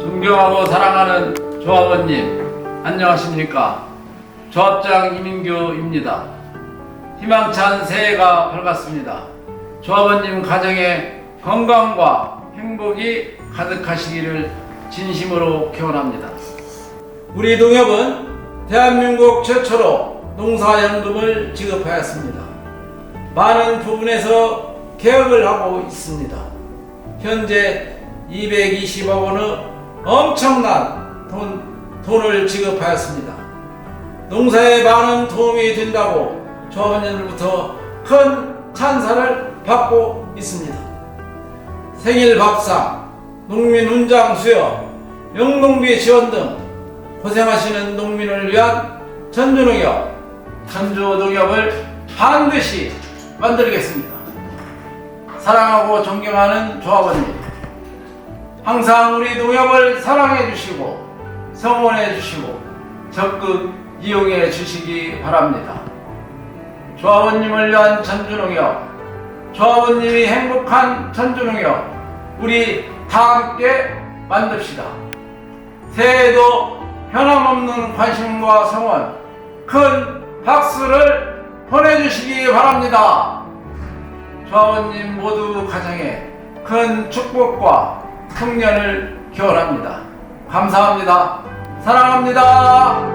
존경하고 사랑하는 조합원님, 안녕하십니까? 조합장 이민규입니다. 희망찬 새해가 밝았습니다. 조합원님 가정에 건강과 행복이 가득하시기를 진심으로 기원합니다. 우리 농협은 대한민국 최초로 농사연금을 지급하였습니다. 많은 부분에서 개혁을 하고 있습니다. 현재 220억 원의 엄청난 돈, 돈을 지급하였습니다. 농사에 많은 도움이 된다고 조합원님들부터 큰 찬사를 받고 있습니다. 생일 밥상, 농민 훈장 수여, 영농비 지원 등 고생하시는 농민을 위한 전주농협, 전주농협을 반드시 만들겠습니다. 사랑하고 존경하는 조합원님, 항상 우리 농협을 사랑해 주시고 성원해 주시고 적극 이용해 주시기 바랍니다. 조합원님을 위한 전주농협, 조합원님이 행복한 전주농협, 우리 다 함께 만듭시다. 새해에도 변함없는 관심과 성원, 큰 박수를 보내주시기 바랍니다. 조합원님 모두 가정에 큰 축복과 풍년을 기원합니다. 감사합니다. 사랑합니다.